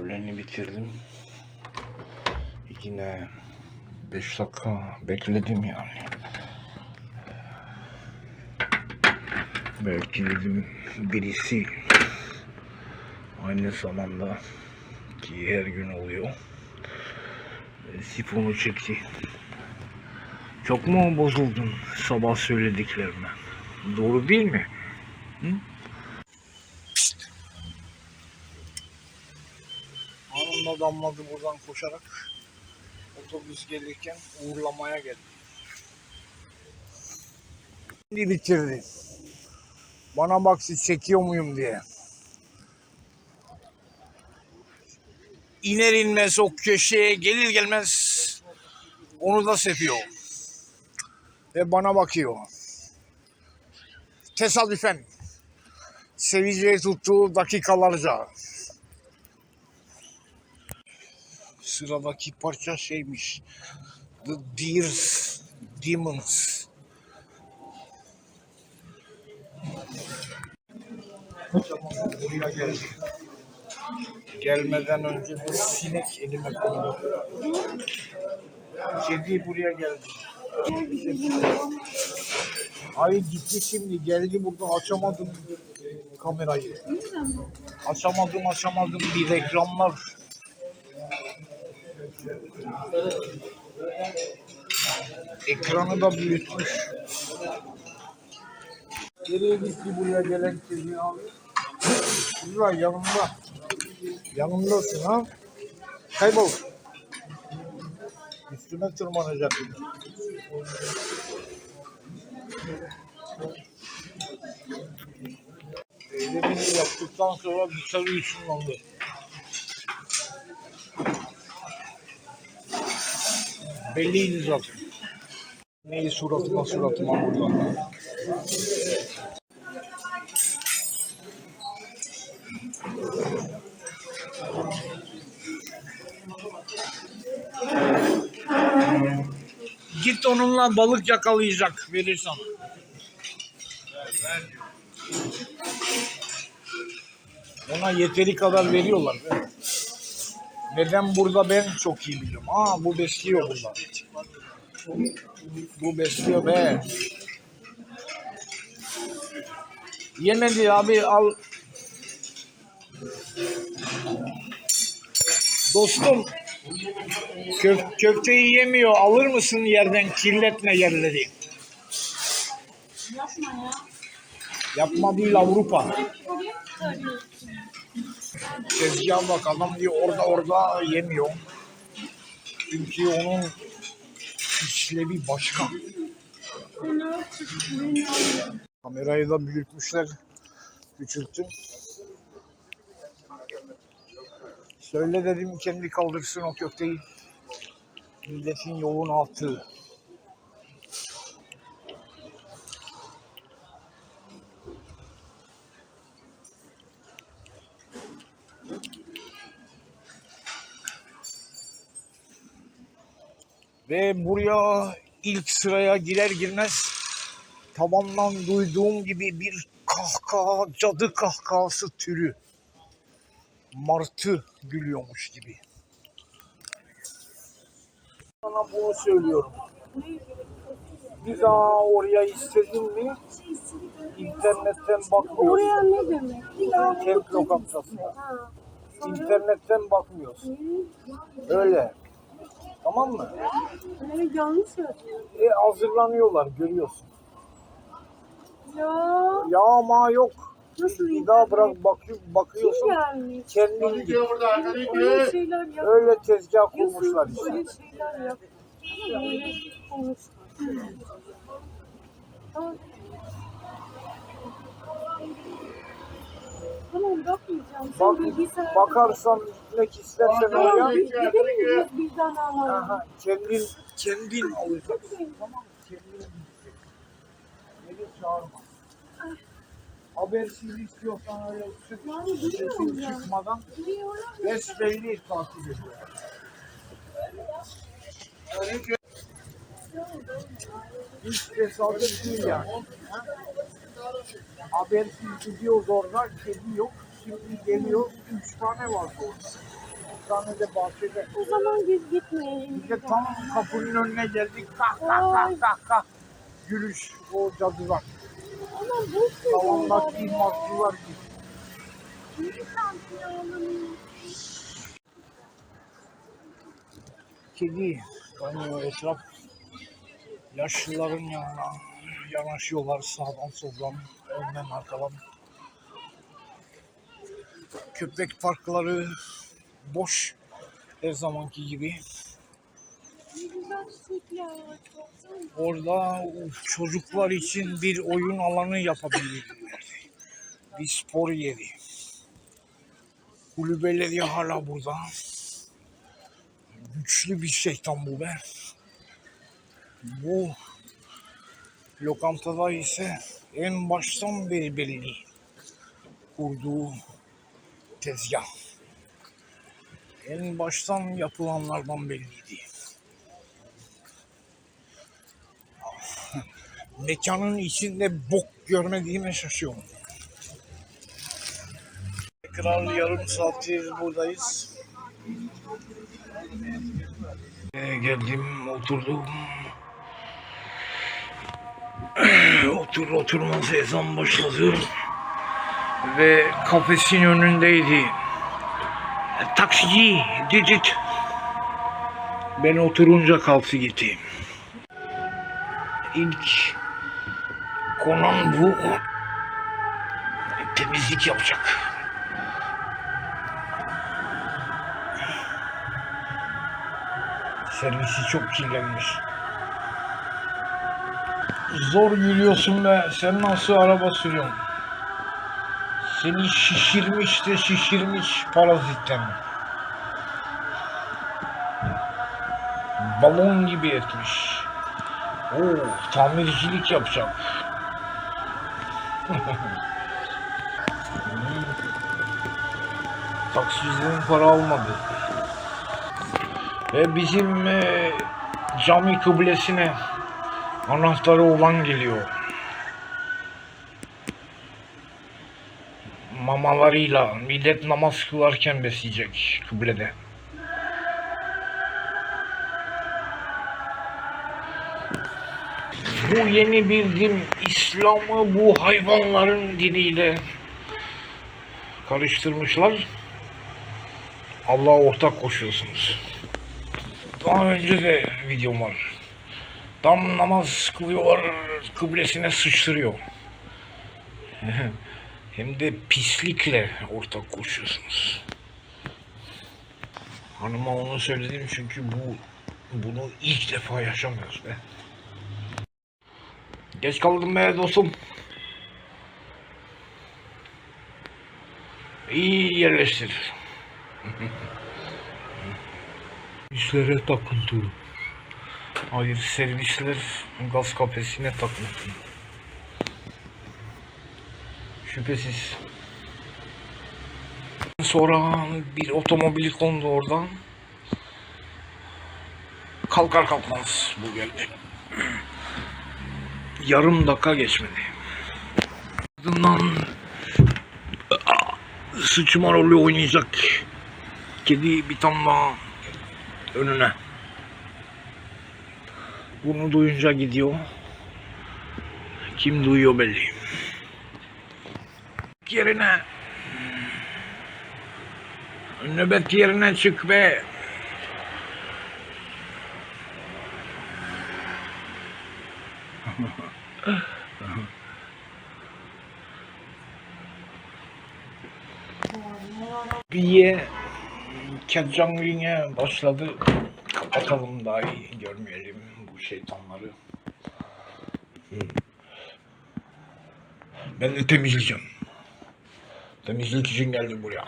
Öğleni bitirdim. Yine 5 dakika bekledim yani. Belki dedim birisi aynı zamanda ki her gün oluyor. e, Sifonu çekti. Çok mu bozuldun sabah söylediklerime? Doğru değil mi? Damladı buradan koşarak. Otobüs gelirken uğurlamaya geldi. Şimdi bitirdi. Bana bak siz çekiyor muyum diye. İner inmez o köşeye gelir gelmez onu da sepiyor. Ve bana bakıyor. Tesadüfen seveceği tuttuğu dakikalarca. Sıradaki parça şeymiş. The Deers Demons. Buraya geldi. Gelmeden önce bir sinek elime kondu. Kedi buraya geldi. Ay gitti şimdi geldi burada açamadım kamerayı. Açamadım açamadım bir reklamlar. Ekranı da büyütmüş. Nereye gitti buraya gelen kedi abi? Burada yanımda. Yanımdasın ha. Kaybol. Üstüme tırmanacak. Eylemini yaptıktan sonra dışarı ışınlandı. Belliydi zaten. Neyi suratıma suratıma burada. Git onunla balık yakalayacak verir sana. Ona yeteri kadar veriyorlar. Be. Neden burada ben çok iyi biliyorum. Aa bu besliyor burada. Bu besliyor be. Yemedi abi al. Dostum kö- köfteyi yemiyor. Alır mısın yerden kirletme yerleri. Yapma ya. Yapma değil Avrupa. Tezgah bak adam diyor orada orada yemiyor. Çünkü onun işlevi başka. Kamerayı da büyütmüşler. Küçülttüm. Söyle dedim kendi kaldırsın o köfteyi. Milletin yolunu attı. Ve buraya ilk sıraya girer girmez tabandan duyduğum gibi bir kahkaha, cadı kahkahası türü. Martı gülüyormuş gibi. Sana bunu söylüyorum. Bir daha oraya istedin mi internetten bakmıyorsun. Oraya ne demek? Bir daha Kent lokantasına. İnternetten bakmıyorsun. Öyle. Tamam mı? Evet yanlış söylüyorsun. E hazırlanıyorlar görüyorsun. Ya Ya ama yok. nasıl Bir daha internet? bırak bakıyor, Kim bakıyorsun. gelmiş? Kendin git. Öyle şeyler yap. Öyle tezgah kurmuşlar Yusuf işte. öyle şeyler yap. Öyle konuş. Tamam. Bakmayacağım. Sen Bak, bilgisayarda bakarsan gitmek istersen Tamam, oraya biz gidelim biz bizden alalım. aha, kendin kendin alacaksın. Tamam kendin gideceksin. Beni çağırma. Habersiz istiyorsan öyle çık. Yani bilmiyorum Sesin ya. çıkmadan Biliyorum. besbelli takip ediyor. Hiç tesadüf değil yani. Ha? Habersiz gidiyoruz orada, kedi yok. Şimdi geliyor, üç tane var orada. Hastanede bahçede. O zaman biz gitmeyelim. Biz de tam kapının önüne geldik. Kalk kalk kalk kalk kalk. Gülüş o cadılar. Ama boş Tavanlar bir ya. mahsular gibi. Kedi kaynıyor etraf. Yaşlıların yanına yanaşıyorlar sağdan soldan, önden arkadan. Köpek parkları boş her zamanki gibi. Orada çocuklar için bir oyun alanı yapabilirler. Bir spor yeri. Kulübeleri hala burada. Güçlü bir şeytan bu be. Bu lokantada ise en baştan beri belli kurduğu tezgah. En baştan yapılanlardan belliydi. mekanın içinde bok görmediğime şaşıyorum. Tekrar yarım saattir buradayız. Ee, geldim, oturdum. Otur oturmaz ezan başladı. Ve kafesin önündeydi. Taksici, didit. Ben oturunca kalktı gitti. İlk konan bu. Temizlik yapacak. Servisi çok kirlenmiş. Zor yürüyorsun be. Sen nasıl araba sürüyorsun? Seni şişirmiş de şişirmiş parazitten. Balon gibi etmiş. Oo, tamircilik yapacak. Taksiciden para almadı. Ve bizim e, cami kıblesine anahtarı olan geliyor. Mamalarıyla millet namaz kılarken besleyecek kıblede. Bu yeni bir din İslam'ı bu hayvanların diniyle karıştırmışlar. Allah'a ortak koşuyorsunuz. Daha önce de videom var. Tam namaz kılıyorlar, kıblesine sıçtırıyor. Hem de pislikle ortak koşuyorsunuz. Hanıma onu söyledim çünkü bu bunu ilk defa yaşamıyoruz be. Geç kaldım be dostum. İyi yerleştir. Servislere takıntı. Hayır servisler gaz kafesine takıntı. Şüphesiz. Sonra bir otomobili kondu oradan. Kalkar kalkmaz bu geldi. Yarım dakika geçmedi. Ardından sıçma rolü oynayacak kedi bir tane daha önüne. Bunu duyunca gidiyor. Kim duyuyor belli. Yerine nöbet yerine çık be. Biye Kedjangring'e başladı. Kapatalım daha iyi görmeyelim bu şeytanları. Ben de temizleyeceğim. Temizlik için geldim buraya.